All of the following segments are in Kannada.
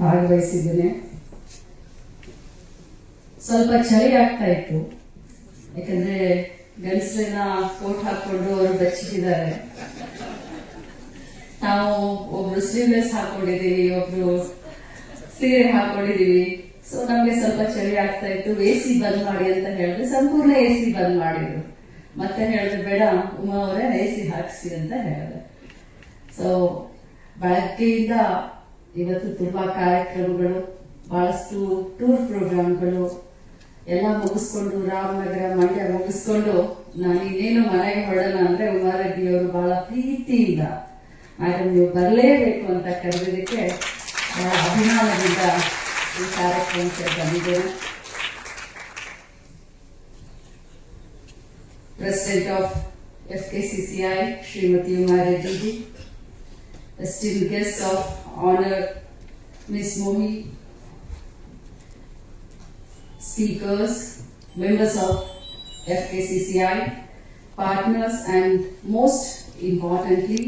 ಭಾಗವಹಿಸಿದ್ದೇನೆ. ಸ್ವಲ್ಪ ಚಳಿ ಆಗ್ತಾ ಇತ್ತು. ಯಾಕಂದ್ರೆ ಗಂಡಸರನ್ನ ಕೋಟ್ ಹಾಕೊಂಡು ಅವರು ಬೆಚ್ಚಿದ್ದಾರೆ ನಾವು ಒಬ್ರು ಸ್ಲೀವ್ಲೆಸ್ ಹಾಕೊಂಡಿದೀವಿ ಒಬ್ರು ಸೀರೆ ಹಾಕೊಂಡಿದೀವಿ ಸೊ ನಮ್ಗೆ ಸ್ವಲ್ಪ ಚಳಿ ಆಗ್ತಾ ಇತ್ತು. ಎ ಸಿ ಬಂದ್ ಮಾಡಿ ಅಂತ ಹೇಳಿದ್ರೆ. ಸಂಪೂರ್ಣ ಎ ಸಿ ಬಂದ್ ಮಾಡಿದ್ರು. ಮತ್ತೆ ಹೇಳಿದ್ರು, ಬೇಡ, ಉಮಾ ಅವರೇ ಎ ಸಿ ಹಾಕ್ಸಿ ಅಂತ ಹೇಳಿದೆ ಸೊ ಬೆಳಗ್ಗೆಯಿಂದ ಇವತ್ತು ತುಂಬಾ ಕಾರ್ಯಕ್ರಮಗಳು ಬಹಳಷ್ಟು ಟೂರ್ ಪ್ರೋಗ್ರಾಮ್ಗಳು ಎಲ್ಲ ಮುಗಿಸ್ಕೊಂಡು ರಾಮನಗರ ಮಂಡ್ಯ ಮುಗಿಸ್ಕೊಂಡು ನಾನು ಇನ್ನೇನು ಮನೆಗೆ ಹೊರಡೋಣ ಅಂದ್ರೆ ಉಮಾರೆಡ್ಡಿ ಅವರು ಬಹಳ ಪ್ರೀತಿಯಿಂದ ಆದರೆ ನೀವು ಬರಲೇಬೇಕು ಅಂತ ಕರೆದಿದ್ದಕ್ಕೆ ಅಭಿಮಾನದಿಂದ ಈ ಕಾರ್ಯಕ್ರಮಕ್ಕೆ ಬಂದಿದ್ದೇನೆ. K C C I Shrimati ji, esteemed guests of honor, Ms. Mohi, speakers, members of FKCCI, partners, and most importantly,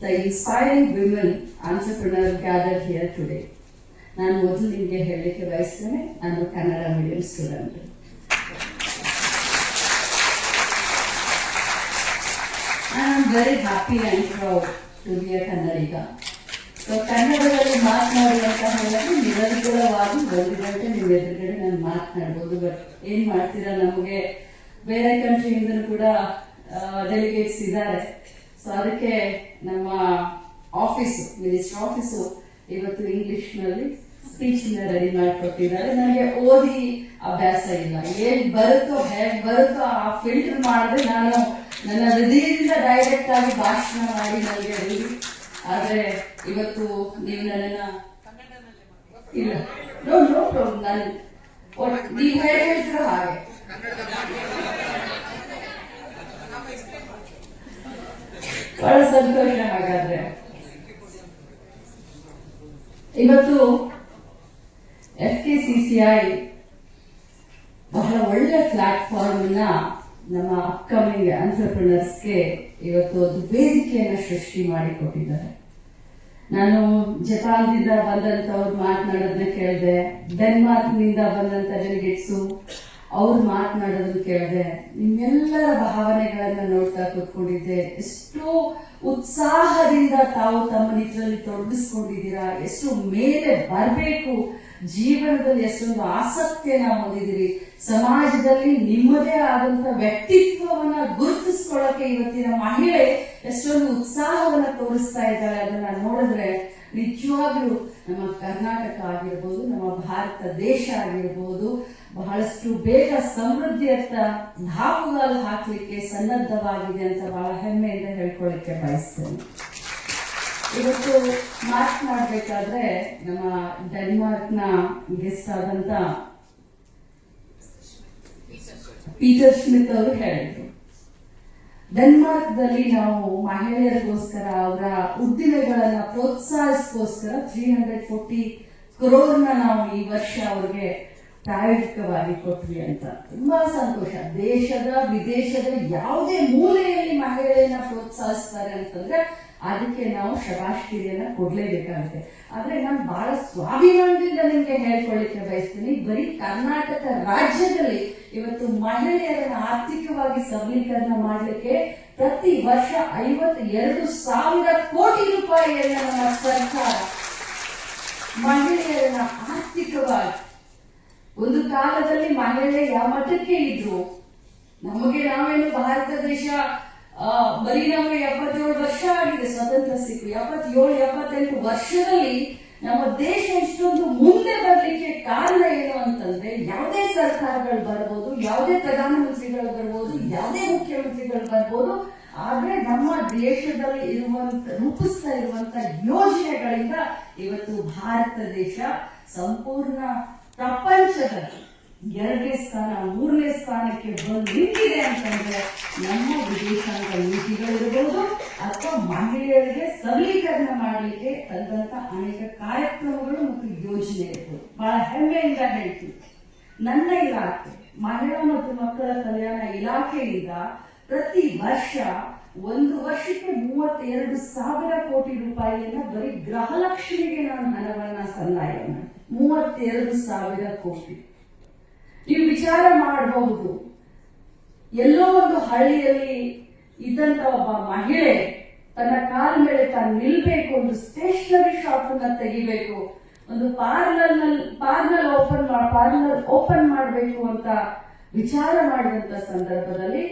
the inspiring women entrepreneur gathered here today. ನಾನು ಮೊದಲು ನಿಮಗೆ ಹೇಳಲಿಕ್ಕೆ ಬಯಸ್ತೇನೆ ನಾನು Kannada medium student I am very happy and proud to be a Kannadiga so ಕನ್ನಡದಲ್ಲಿ ಮಾತನಾಡಿ ಅಂತ ಹೇಳಿದ್ರೆ ನಿರಂತರವಾಗಿ ಬಂದಿದ್ದಂತೆ ನಿಮ್ಮ ಎದುರುಗಡೆ ನಾನು ಮಾತನಾಡ್ಬೋದು ಬಟ್ ಏನ್ ಮಾಡ್ತೀರಾ ನಮಗೆ ಬೇರೆ ಕಂಟ್ರಿಯಿಂದ ಕೂಡ ಡೆಲಿಗೇಟ್ಸ್ ಇದ್ದಾರೆ. ಸೊ ಅದಕ್ಕೆ ನಮ್ಮ ಆಫೀಸು ಮಿನಿಸ್ಟರ್ ಆಫೀಸು ಇವತ್ತು ಇಂಗ್ಲಿಷ್ನಲ್ಲಿ ಸ್ಪೀಚ್ ರೆಡಿ ಮಾಡಿಕೊಟ್ಟಿದ್ದಾರೆ. ನನಗೆ ಓದಿ ಅಭ್ಯಾಸ ಇಲ್ಲ. ಏನ್ ಬರುತ್ತೋ, ಹೇಗ್ ಬರುತ್ತೋ ಆ ಫಿಲ್ಟರ್ ಮಾಡಿದ್ರೆ ನಾನು ನನ್ನ ಹೃದಯದಿಂದ ಡೈರೆಕ್ಟ್ ಆಗಿ ಭಾಷಣ ಮಾಡಿ ನನಗೆ ರೂಢಿ ಆದ್ರೆ ಇವತ್ತು ನೀವು ನನ್ನನ್ನ ಇಲ್ಲ. ನೋ ನೋ ಪ್ರಾಬ್ಲಮ್ ನಾನು ನೀವು ಹೇಗೆ ಹೇಳ್ತೀರೋ ಹಾಗೆ. ಬಹಳ ಸಂತೋಷ ಹಾಗಾದ್ರೆ. ಇವತ್ತು F K C C I ಬಹಳ ಒಳ್ಳೆ ಪ್ಲಾಟ್ಫಾರ್ಮ್ನ ನಮ್ಮ ಅಪ್ಕಮಿಂಗ್ ಆಂಟರ್ಪ್ರಿನರ್ಸ್ಗೆ ಇವತ್ತು ಒಂದು ವೇದಿಕೆಯನ್ನು ಸೃಷ್ಟಿ ಮಾಡಿಕೊಟ್ಟಿದ್ದಾರೆ. ನಾನು ಜಪಾನ್ದಿಂದ ಬಂದಂತವ್ರು ಮಾತನಾಡೋದನ್ನ ಕೇಳಿದೆ, ಡೆನ್ಮಾರ್ಕ್ನಿಂದ ಬಂದಂತ ಡೆಲಿಗೇಟ್ಸು ಅವ್ರು ಮಾತನಾಡೋದನ್ನ ಕೇಳಿದೆ, ನಿಮ್ಮೆಲ್ಲರ ಭಾವನೆಗಳನ್ನ ನೋಡ್ತಾ ಕೂತ್ಕೊಂಡಿದ್ದೆ. ಎಷ್ಟು ಉತ್ಸಾಹದಿಂದ ತಾವು ತಮ್ಮ ನಿಜದಲ್ಲಿ ತೊಡಗಿಸ್ಕೊಂಡಿದ್ದೀರಾ, ಎಷ್ಟು ಮೇಲೆ ಬರಬೇಕು ಜೀವನದಲ್ಲಿ ಎಷ್ಟೊಂದು ಆಸಕ್ತಿಯನ್ನ ಹೊಂದಿದಿರಿ ಸಮಾಜದಲ್ಲಿ ನಿಮ್ಮದೇ ಆದಂತ ವ್ಯಕ್ತಿತ್ವವನ್ನ ಗುರುತಿಸ್ಕೊಳ್ಳಕ್ಕೆ ಇವತ್ತಿನ ಮಹಿಳೆ ಎಷ್ಟೊಂದು ಉತ್ಸಾಹವನ್ನ ತೋರಿಸ್ತಾ ಇದ್ದಾಳೆ ಅದನ್ನ ನೋಡಿದ್ರೆ ನಿಜವಾಗ್ಲೂ ನಮ್ಮ ಕರ್ನಾಟಕ ಆಗಿರ್ಬೋದು, ನಮ್ಮ ಭಾರತ ದೇಶ ಆಗಿರ್ಬೋದು, ಬಹಳಷ್ಟು ಬೇಗ ಸಮೃದ್ಧಿಯತ್ತ ಧಾಪುಗಾಲು ಹಾಕ್ಲಿಕ್ಕೆ ಸನ್ನದ್ಧವಾಗಿದೆ ಅಂತ ಬಹಳ ಹೆಮ್ಮೆಯಿಂದ ಹೇಳ್ಕೊಳ್ಳಿಕ್ಕೆ ಬಯಸ್ತೇನೆ. ಇವತ್ತು ಮಾತನಾಡಬೇಕಾದ್ರೆ ನಮ್ಮ ಡೆನ್ಮಾರ್ಕ್ನ ಗೆಸ್ಟ್ ಆದಂತ ಪೀಟರ್ ಸ್ಮಿತ್ ಅವರು ಹೇಳಿದ್ರು. ಡೆನ್ಮಾರ್ಕ್ದಲ್ಲಿ ನಾವು ಮಹಿಳೆಯರಿಗೋಸ್ಕರ, ಅವರ ಉದ್ದಿಮೆಗಳನ್ನ ಪ್ರೋತ್ಸಾಹಿಸೋಸ್ಕರ ತ್ರೀ ಹಂಡ್ರೆಡ್ ಫೋರ್ಟಿ ಕ್ರೋರ್ನ ನಾವು ಈ ವರ್ಷ ಅವ್ರಿಗೆ ಪ್ರಾಯೋಗಿಕವಾಗಿ ಕೊಟ್ವಿ ಅಂತ. ತುಂಬಾ ಸಂತೋಷ. ದೇಶದ, ವಿದೇಶದ ಯಾವುದೇ ಮೂಲೆಯಲ್ಲಿ ಮಹಿಳೆಯನ್ನ ಪ್ರೋತ್ಸಾಹಿಸ್ತಾರೆ ಅಂತಂದ್ರೆ ಅದಕ್ಕೆ ನಾವು ಶಬಾಷ್ಕಿರಿಯನ್ನ ಕೊಡ್ಲೇಬೇಕಾಗುತ್ತೆ. ಆದ್ರೆ ನಾನು ಬಹಳ ಸ್ವಾಭಿಮಾನದಿಂದ ನಿಮ್ಗೆ ಹೇಳ್ಕೊಳ್ಳಿಕ್ಕೆ ಬಯಸ್ತೀನಿ. ಬರೀ ಕರ್ನಾಟಕ ರಾಜ್ಯದಲ್ಲಿ ಇವತ್ತು ಮಹಿಳೆಯರನ್ನ ಆರ್ಥಿಕವಾಗಿ ಸಬಲೀಕರಣ ಮಾಡಲಿಕ್ಕೆ ಪ್ರತಿ ವರ್ಷ ಐವತ್ತ ಎರಡು ಸಾವಿರ ಕೋಟಿ ರೂಪಾಯಿಯನ್ನ ನಮ್ಮ ಸರ್ಕಾರ ಮಹಿಳೆಯರನ್ನ ಆರ್ಥಿಕವಾಗಿ ಒಂದು ಕಾಲದಲ್ಲಿ ಮಹಿಳೆ ಯಾವ ಮಟ್ಟಕ್ಕೆ ಇದ್ರು? ನಮಗೆ ನಾವೇನು ಭಾರತ ದೇಶ ಬರೀ ನಮಗೆ ಎಪ್ಪತ್ತೇಳು ವರ್ಷ ಆಗಿದೆ, ಸ್ವತಂತ್ರ ಸಿಕ್ಕು. ಎಪ್ಪತ್ತೇಳು, ಎಪ್ಪತ್ತೆಂಟು ವರ್ಷದಲ್ಲಿ ನಮ್ಮ ದೇಶ ಇಷ್ಟೊಂದು ಮುಂದೆ ಬರಲಿಕ್ಕೆ ಕಾರಣ ಏನು ಅಂತಂದ್ರೆ, ಯಾವುದೇ ಸರ್ಕಾರಗಳು ಬರ್ಬೋದು, ಯಾವುದೇ ಪ್ರಧಾನಮಂತ್ರಿಗಳು ಬರ್ಬೋದು, ಯಾವುದೇ ಮುಖ್ಯಮಂತ್ರಿಗಳು ಬರ್ಬೋದು, ಆದ್ರೆ ನಮ್ಮ ದೇಶದಲ್ಲಿ ಇರುವಂತ, ರೂಪಿಸ್ತಾ ಇರುವಂತ ಯೋಜನೆಗಳಿಂದ ಇವತ್ತು ಭಾರತ ದೇಶ ಸಂಪೂರ್ಣ ಪ್ರಪಂಚದಲ್ಲಿ ಎರಡನೇ ಸ್ಥಾನ, ಮೂರನೇ ಸ್ಥಾನಕ್ಕೆ ಬಂದು ನಿಂತಿದೆ ಅಂತಂದ್ರೆ ನಮ್ಮ ವಿದೇಶಾಂಗ ನೀತಿಗಳಿರ್ಬೋದು ಅಥವಾ ಮಹಿಳೆಯರಿಗೆ ಸಬಲೀಕರಣ ಮಾಡಲಿಕ್ಕೆ ತಂದಂತ ಅನೇಕ ಕಾರ್ಯಕ್ರಮಗಳು ಮತ್ತು ಯೋಜನೆ ಇರ್ಬೋದು. ಬಹಳ ಹೆಮ್ಮೆಯಿಂದ ಹೇಳ್ತೀವಿ ನನ್ನ ಇಲಾಖೆ, ಮಹಿಳಾ ಮತ್ತು ಮಕ್ಕಳ ಕಲ್ಯಾಣ ಇಲಾಖೆಯಿಂದ ಪ್ರತಿ ವರ್ಷ ಒಂದು ವರ್ಷಕ್ಕೆ ಮೂವತ್ತೆರಡು ಸಾವಿರ ಕೋಟಿ ರೂಪಾಯಿಯನ್ನ ಬರೀ ಗೃಹಲಕ್ಷ್ಮಿಗೆ ನಾನು ಹಣವನ್ನ ಸಂದಾಯ ಮೂವತ್ತೆರಡು ಸಾವಿರ ಕೋಟಿ. ನೀವು ವಿಚಾರ ಮಾಡಬಹುದು. ಎಲ್ಲೋ ಒಂದು ಹಳ್ಳಿಯಲ್ಲಿ ಇದ್ದಂತ ಒಬ್ಬ ಮಹಿಳೆ ತನ್ನ ಕಾಲ ಮೇಲೆ ತಾನು ನಿಲ್ಬೇಕು, ಒಂದು ಸ್ಟೇಷನರಿ ಶಾಪ್ ಅನ್ನ ತೆಗಿಬೇಕು, ಒಂದು parlour parlour open parlour open ಮಾಡಬೇಕು ಅಂತ ವಿಚಾರ ಮಾಡಿದಂತ ಸಂದರ್ಭದಲ್ಲಿ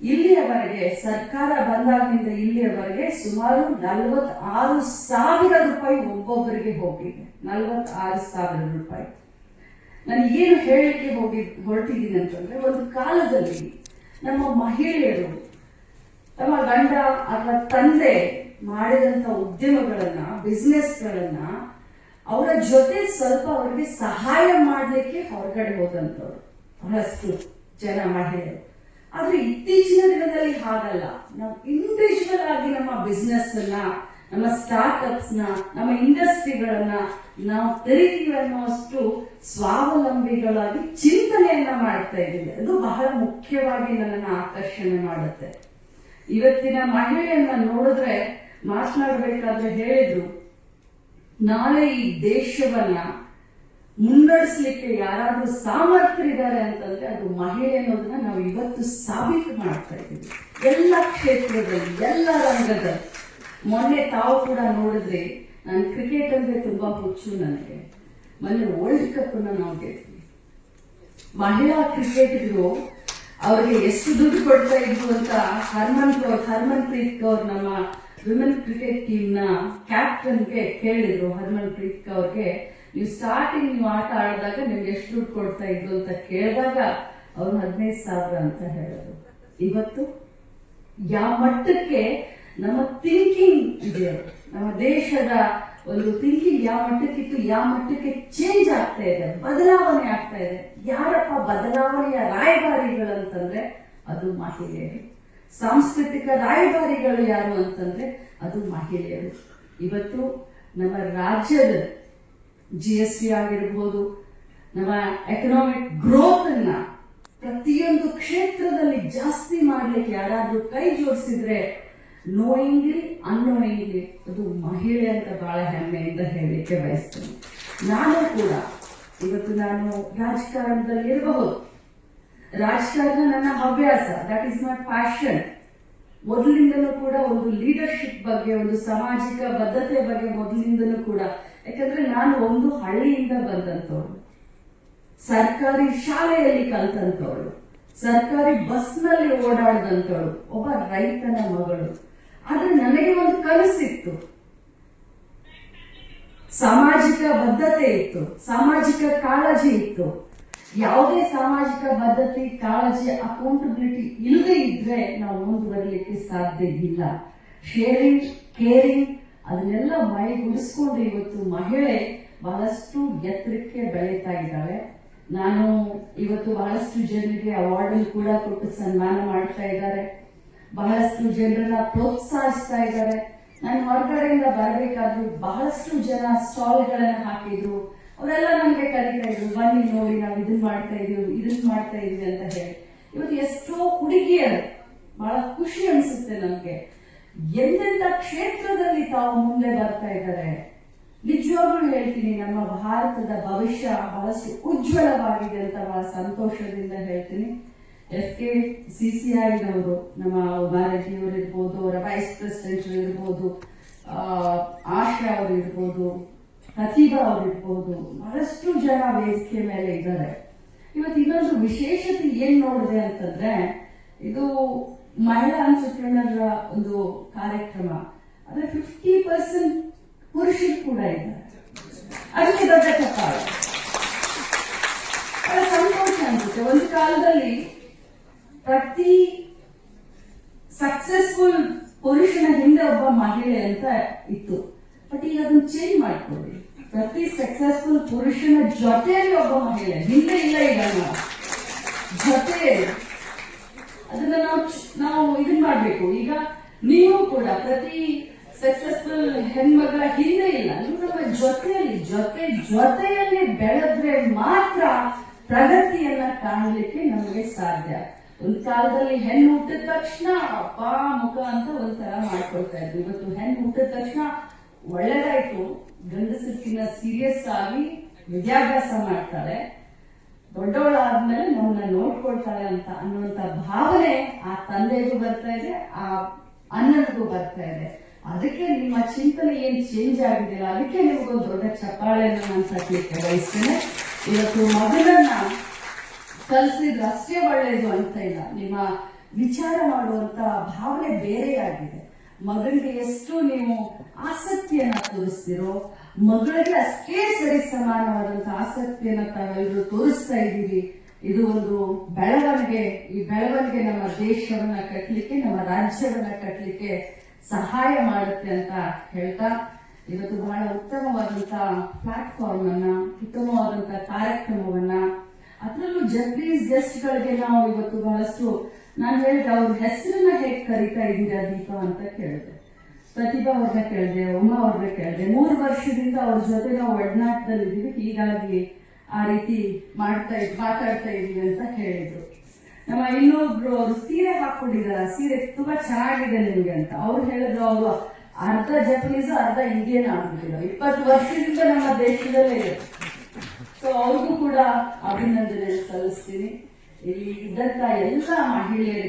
ಇಲ್ಲಿಯವರೆಗೆ ಸರ್ಕಾರ ಬಂದಾಗಿಂದ ಇಲ್ಲಿಯವರೆಗೆ ಸುಮಾರು ನಲವತ್ತಾರು ಸಾವಿರ ರೂಪಾಯಿ ಒಬ್ಬೊಬ್ಬರಿಗೆ ಹೋಗಿದೆ. ನಲವತ್ತಾರು ಸಾವಿರ ರೂಪಾಯಿ. ನಾನು ಏನು ಹೇಳಲಿಕ್ಕೆ ಹೋಗಿ ಹೊರಟಿದ್ದೀನಿ ಅಂತಂದ್ರೆ ಒಂದು ಕಾಲದಲ್ಲಿ ನಮ್ಮ ಮಹಿಳೆಯರು ತಮ್ಮ ಗಂಡ ಅಥವಾ ತಂದೆ ಮಾಡಿದಂತ ಉದ್ಯಮಗಳನ್ನ ಬಿಸ್ನೆಸ್ಗಳನ್ನ ಅವರ ಜೊತೆ ಸ್ವಲ್ಪ ಅವರಿಗೆ ಸಹಾಯ ಮಾಡಲಿಕ್ಕೆ ಹೊರಗಡೆ ಹೋದಂತವ್ರು ಬಹಳಷ್ಟು ಜನ ಮಹಿಳೆಯರು. ಆದ್ರೆ ಇತ್ತೀಚಿನ ದಿನದಲ್ಲಿ ಹಾಗಲ್ಲ. ನಾವು ಇಂಡಿವಿಜುವಲ್ ಆಗಿ ನಮ್ಮ ಬಿಸ್ನೆಸ್ ಅನ್ನ ನಮ್ಮ ಸ್ಟಾರ್ಟ್ಅಪ್ಸ್ ನಮ್ಮ ಇಂಡಸ್ಟ್ರಿಗಳನ್ನ ನಾವು ತೆರೀತೀವಿ ಅನ್ನುವಷ್ಟು ಸ್ವಾವಲಂಬಿಗಳಾಗಿ ಚಿಂತನೆಯನ್ನ ಮಾಡ್ತಾ ಇದ್ದೀವಿ. ಅದು ಬಹಳ ಮುಖ್ಯವಾಗಿ ನನ್ನನ್ನು ಆಕರ್ಷಣೆ ಮಾಡುತ್ತೆ. ಇವತ್ತಿನ ಮಹಿಳೆಯನ್ನ ನೋಡಿದ್ರೆ ಮಾತನಾಡಬೇಕಾದ್ರೆ ಹೇಳಿದ್ರು, ನಾಳೆ ಈ ದೇಶವನ್ನ ಮುನ್ನಡೆಸಲಿಕ್ಕೆ ಯಾರಾದ್ರೂ ಸಾಮರ್ಥ್ಯರಿದ್ದಾರೆ ಅಂತಂದ್ರೆ ಅದು ಮಹಿಳೆ ಅನ್ನೋದನ್ನ ನಾವು ಇವತ್ತು ಸಾಬೀತು ಮಾಡ್ತಾ ಇದ್ದೀವಿ. ಎಲ್ಲ ಕ್ಷೇತ್ರದಲ್ಲಿ, ಎಲ್ಲ ರಂಗದಲ್ಲಿ. ಮೊನ್ನೆ ತಾವು ಕೂಡ ನೋಡಿದ್ರೆ ನಾನು ಕ್ರಿಕೆಟ್ ಅಂದ್ರೆ ತುಂಬಾ ಹುಚ್ಚು ನನಗೆ. ಮೊನ್ನೆ ವರ್ಲ್ಡ್ ಕಪ್ ನಾವು ಗೆದ್ವಿ. ಮಹಿಳಾ ಕ್ರಿಕೆಟ್ಗಳು ಅವರಿಗೆ ಎಷ್ಟು ದುಡ್ಡು ಕೊಡ್ತಾ ಇದ್ರು ಅಂತ ಹರ್ಮನ್ ಕೌರ್ ಹರ್ಮನ್ ಪ್ರೀತ್ ಕೌರ್ ನಮ್ಮ ವಿಮೆನ್ ಕ್ರಿಕೆಟ್ ಟೀಮ್ನ ಕ್ಯಾಪ್ಟನ್ಗೆ ಕೇಳಿದ್ರು. ಹರ್ಮನ್ ಪ್ರೀತ್ ಕೌರ್ಗೆ ನೀವು ಸ್ಟಾರ್ಟಿಂಗ್ ನೀವು ಆಟ ಆಡಿದಾಗ ನಿಮ್ಗೆ ಎಷ್ಟು ದುಡ್ಡು ಕೊಡ್ತಾ ಇದ್ರು ಅಂತ ಕೇಳಿದಾಗ ಅವ್ರು ಹದಿನೈದು ಸಾವಿರ ಅಂತ ಹೇಳೋದು ಇವತ್ತು? ಯಾವ ಮಟ್ಟಕ್ಕೆ ನಮ್ಮ ಥಿಂಕಿಂಗ್ ಇದೆ. ನಮ್ಮ ದೇಶದ ಒಂದು ಥಿಂಕಿಂಗ್ ಯಾವ ಮಟ್ಟಕ್ಕಿತ್ತು, ಯಾವ ಮಟ್ಟಕ್ಕೆ ಚೇಂಜ್ ಆಗ್ತಾ ಇದೆ, ಬದಲಾವಣೆ ಆಗ್ತಾ ಇದೆ. ಯಾರಪ್ಪ ಬದಲಾವಣೆಯ ರಾಯಭಾರಿಗಳು ಅಂತಂದ್ರೆ ಅದು ಮಹಿಳೆಯರು. ಸಾಂಸ್ಕೃತಿಕ ರಾಯಭಾರಿಗಳು ಯಾರು ಅಂತಂದ್ರೆ ಅದು ಮಹಿಳೆಯರು. ಇವತ್ತು ನಮ್ಮ ರಾಜ್ಯದ ಜಿ ಎಸ್ ಟಿ ಆಗಿರ್ಬೋದು, ನಮ್ಮ ಎಕನಾಮಿಕ್ ಗ್ರೋತ್ ಅನ್ನ ಪ್ರತಿಯೊಂದು ಕ್ಷೇತ್ರದಲ್ಲಿ ಜಾಸ್ತಿ ಮಾಡ್ಲಿಕ್ಕೆ ಯಾರಾದ್ರೂ ಕೈ ಜೋಡಿಸಿದ್ರೆ ನೋಯಿಂಗ್ಲಿ ಅನ್ನೋಯಿಂಗ್ಲಿ ಅದು ಮಹಿಳೆ ಅಂತ ಬಹಳ ಹೆಮ್ಮೆಯಿಂದ ಹೇಳಲಿಕ್ಕೆ ಬಯಸ್ತೇನೆ. ನಾನು ಕೂಡ ಇವತ್ತು ನಾನು ರಾಜಕಾರಣದಲ್ಲಿ ಇರಬಹುದು. ರಾಜಕಾರಣ ನನ್ನ ಹವ್ಯಾಸ. ದಟ್ ಈಸ್ ಮೈ ಪ್ಯಾಷನ್ ಮೊದಲಿಂದಲೂ ಕೂಡ ಒಂದು ಲೀಡರ್ಶಿಪ್ ಬಗ್ಗೆ, ಒಂದು ಸಾಮಾಜಿಕ ಬದ್ಧತೆ ಬಗ್ಗೆ ಮೊದಲಿಂದಲೂ ಕೂಡ. ಯಾಕಂದ್ರೆ ನಾನು ಒಂದು ಹಳ್ಳಿಯಿಂದ ಬಂದಂಥವಳು. ಸರ್ಕಾರಿ ಶಾಲೆಯಲ್ಲಿ ಕಲ್ತಂತವಳು ಸರ್ಕಾರಿ ಬಸ್ನಲ್ಲಿ ಓಡಾಡದಂತವಳು ಒಬ್ಬ ರೈತನ ಮಗಳು. ಆದ್ರೆ ನನಗೆ ಒಂದು ಕನಸಿತ್ತು. ಸಾಮಾಜಿಕ ಬದ್ಧತೆ ಇತ್ತು, ಸಾಮಾಜಿಕ ಕಾಳಜಿ ಇತ್ತು. ಯಾವುದೇ ಸಾಮಾಜಿಕ ಬದ್ಧತೆ, ಕಾಳಜಿ ಅಕೌಂಟಬಿಲಿಟಿ ಇಲ್ಲದೆ ಇದ್ರೆ ನಾವು ಮುಂದುವರಿಲಿಕ್ಕೆ ಸಾಧ್ಯ ಇಲ್ಲ. ಶೇರಿಂಗ್ ಕೇರಿಂಗ್ ಅದನ್ನೆಲ್ಲ ಮೈಗೂಡಿಸ್ಕೊಂಡು ಇವತ್ತು ಮಹಿಳೆ ಬಹಳಷ್ಟು ಎತ್ತರಕ್ಕೆ ಬೆಳೀತಾ ಇದ್ದಾಳೆ. ನಾನು ಇವತ್ತು ಬಹಳಷ್ಟು ಜನರಿಗೆ ಅವಾರ್ಡ್ ಕೂಡ ಕೊಟ್ಟು ಸನ್ಮಾನ ಮಾಡ್ತಾ ಇದ್ದಾರೆ. ಬಹಳಷ್ಟು ಜನರನ್ನ ಪ್ರೋತ್ಸಾಹಿಸ್ತಾ ಇದ್ದಾರೆ. ನಾನು ಹೊರಗಡೆಯಿಂದ ಬರಬೇಕಾದ್ರೂ ಬಹಳಷ್ಟು ಜನ ಸ್ಟಾಲ್ಗಳನ್ನ ಹಾಕಿದ್ರು. ಅವರೆಲ್ಲ ನಮಗೆ ಕರೀತಾ ಇದ್ರು, ಬನ್ನಿ ನೋಡಿ ನಾವು ಇದನ್ನ ಮಾಡ್ತಾ ಇದೀವಿ ಇದನ್ನ ಮಾಡ್ತಾ ಇದೀವಿ ಅಂತ ಹೇಳಿ. ಇವತ್ತು ಎಷ್ಟೋ ಹುಡುಗಿಯರು ಬಹಳ ಖುಷಿ ಅನಿಸುತ್ತೆ ನಮಗೆ. ಎಂತೆಂತ ಕ್ಷೇತ್ರದಲ್ಲಿ ತಾವು ಮುಂದೆ ಬರ್ತಾ ಇದ್ದಾರೆ. ನಿಜವಾಗ್ಲೂ ಹೇಳ್ತೀನಿ, ನಮ್ಮ ಭಾರತದ ಭವಿಷ್ಯ ಬಹಳಷ್ಟು ಉಜ್ವಲವಾಗಿದೆ ಅಂತ ಬಹಳ ಸಂತೋಷದಿಂದ ಹೇಳ್ತೀನಿ. ಎಸ್ ಕೆ ಸಿ ಸಿ ಐನವರು ನಮ್ಮ ಉಮಾರೆಡ್ಡಿಯವರು ಇರ್ಬೋದು, ಅವರ ವೈಸ್ ಪ್ರೆಸಿಡೆಂಟ್ ಇರ್ಬೋದು ಆಶಾ ಅವರು ಇರ್ಬೋದು, ಪ್ರತಿಭಾ ಅವರು ಇರ್ಬೋದು, ಬಹಳಷ್ಟು ಜನ ವೇದಿಕೆ ಮೇಲೆ ಇದ್ದಾರೆ. ಇವತ್ತು ಇನ್ನೊಂದು ವಿಶೇಷತೆ ಏನ್ ನೋಡಿದೆ ಅಂತಂದ್ರೆ, ಇದು ಮಹಿಳಾ ಅಂಚುಕರಣರ ಒಂದು ಕಾರ್ಯಕ್ರಮ. ಅಂದ್ರೆ ಫಿಫ್ಟಿ ಪರ್ಸೆಂಟ್ ಪುರುಷರು ಕೂಡ ಇದ್ದಾರೆ. ಅದಕ್ಕೆ ದೊಡ್ಡ ಸಂತೋಷ ಅನ್ಸುತ್ತೆ. ಒಂದು ಕಾಲದಲ್ಲಿ ಪ್ರತಿ ಸಕ್ಸಸ್ಫುಲ್ ಪುರುಷನ ಹಿಂದೆ ಒಬ್ಬ ಮಹಿಳೆ ಅಂತ ಇತ್ತು. ಬಟ್ ಈಗ ಅದನ್ನ ಚೇಂಜ್ ಮಾಡ್ಕೊಳ್ಳಿ. ಪ್ರತಿ ಸಕ್ಸಸ್ಫುಲ್ ಪುರುಷನ ಜೊತೆಯಲ್ಲಿ ಒಬ್ಬ ಮಹಿಳೆ, ಹಿಂದೆ ಇಲ್ಲ ಈಗ ಜೊತೆ ಅದನ್ನ ನಾವು ನಾವು ಇದನ್ ಮಾಡ್ಬೇಕು. ಈಗ ನೀವು ಕೂಡ ಪ್ರತಿ ಸಕ್ಸಸ್ಫುಲ್ ಹೆಣ್ಮಗಳ ಹಿಂದೆ ಇಲ್ಲ. ನಮ್ಮ ಜೊತೆಯಲ್ಲಿ, ಜೊತೆ, ಜೊತೆಯಲ್ಲಿ ಬೆಳೆದ್ರೆ ಮಾತ್ರ ಪ್ರಗತಿಯನ್ನ ಕಾಣಲಿಕ್ಕೆ ನಮಗೆ ಸಾಧ್ಯ. ಒಂದ್ ಕಾಲದಲ್ಲಿ ಹೆಣ್ಣು ಹುಟ್ಟಿದ ತಕ್ಷಣ ಅಪ್ಪ ಮುಖ ಅಂತ ಒಂಥರ ಮಾಡ್ಕೊಳ್ತಾ ಇದ್ವಿ ಇವತ್ತು ಹೆಣ್ಣು ಹುಟ್ಟಿದ ತಕ್ಷಣ ಒಳ್ಳೇದಾಯ್ತು. ಗಂಡಸಕ್ಕಿನ್ನ ಸೀರಿಯಸ್ ಆಗಿ ವಿದ್ಯಾಭ್ಯಾಸ ಮಾಡ್ತಾರೆ. ದೊಡ್ಡವಳಾದ್ಮೇಲೆ ನಮ್ಮನ್ನ ನೋಡ್ಕೊಳ್ತಾಳೆ ಅಂತ ಅನ್ನುವಂತ ಭಾವನೆ ಆ ತಂದೆಗೂ ಬರ್ತಾ ಇದೆ, ಆ ಅಣ್ಣನಿಗೂ ಬರ್ತಾ ಇದೆ. ಅದಕ್ಕೆ ನಿಮ್ಮ ಚಿಂತನೆ ಏನ್ ಚೇಂಜ್ ಆಗಿದೆಯಲ್ಲ, ಅದಕ್ಕೆ ನಿಮಗೊಂದು ದೊಡ್ಡ ಚಪ್ಪಾಳೆಯನ್ನು ನಾನು ತಟ್ಟಲಿಕ್ಕೆ ಬಯಸ್ತೇನೆ. ಇವತ್ತು ಮಗನನ್ನ ಕಲಿಸಿದ್ರೆ ಅಷ್ಟೇ ಒಳ್ಳೆಯದು ಅಂತ ಇಲ್ಲ. ನಿಮ್ಮ ವಿಚಾರ ಮಾಡುವಂತ ಭಾವನೆ ಬೇರೆಯಾಗಿದೆ. ಮಗನಿಗೆ ಎಷ್ಟು ನೀವು ಆಸಕ್ತಿಯನ್ನ ತೋರಿಸ್ತಿರೋ, ಮಗಳಿಗೆ ಅಷ್ಟೇ ಸರಿ ಸಮಾನವಾದಂತ ಆಸಕ್ತಿಯನ್ನ ತಾವೆಲ್ಲರೂ ತೋರಿಸ್ತಾ ಇದ್ದೀರಿ. ಇದು ಒಂದು ಬೆಳವಣಿಗೆ, ಈ ಬೆಳವಣಿಗೆ ನಮ್ಮ ದೇಶವನ್ನ ಕಟ್ಟಲಿಕ್ಕೆ ನಮ್ಮ ರಾಜ್ಯವನ್ನ ಕಟ್ಟಲಿಕ್ಕೆ ಸಹಾಯ ಮಾಡುತ್ತೆ ಅಂತ ಹೇಳ್ತಾ, ಇವತ್ತು ಬಹಳ ಉತ್ತಮವಾದಂತ ಪ್ಲಾಟ್ಫಾರ್ಮ್ ಅನ್ನ, ಉತ್ತಮವಾದಂತ ಕಾರ್ಯಕ್ರಮವನ್ನ ಅದರಲ್ಲೂ ಜಪನೀಸ್ ಗೆಸ್ಟ್ ಗಳಿಗೆ ನಾವು ಇವತ್ತು ಬಹಳಷ್ಟು, ನಾನು ಹೇಳಿದೆ ಅವ್ರ ಹೆಸರನ್ನ ಹೇಗೆ ಕರಿತಾ ಇದ್ದೀರಾ ದೀಪ ಅಂತ ಕೇಳಿದೆ. ಪ್ರತಿಭಾ ಅವ್ರನ್ನ ಕೇಳಿದೆ, ಉಮಾ ಅವ್ರನ್ನ ಕೇಳಿದೆ. ಮೂರು ವರ್ಷದಿಂದ ಅವ್ರ ಜೊತೆ ನಾವು ಒಡನಾಟದಲ್ಲಿ ಇದೀವಿ ಹೀಗಾಗಿ ಆ ರೀತಿ ಮಾಡ್ತಾ ಇದ್, ಮಾತಾಡ್ತಾ ಇದೀವಿ ಅಂತ ಹೇಳಿದ್ರು. ನಮ್ಮ ಇನ್ನೊಬ್ರು ಅವರು ಸೀರೆ ಹಾಕೊಂಡಿದಾರ, ಸೀರೆ ತುಂಬಾ ಚೆನ್ನಾಗಿದೆ ನಿಮ್ಗೆ ಅಂತ. ಅವ್ರು ಹೇಳಿದ್ರು, ಅವರು ಅರ್ಧ ಜಪನೀಸ್ ಅರ್ಧ ಇಂಡಿಯನ್ ಆಗ್ಬಿಟ್ಟಿದ್ರು. ಇಪ್ಪತ್ತು ವರ್ಷದಿಂದ ನಮ್ಮ ದೇಶದಲ್ಲೇ ಇದೆ ಸೊ ಅವ್ರಿಗೂ ಕೂಡ ಅಭಿನಂದನೆ ಸಲ್ಲಿಸ್ತೀನಿ. ಇಲ್ಲಿ ಇದ್ದಂತ ಎಲ್ಲ ಮಹಿಳೆಯರಿಗೆ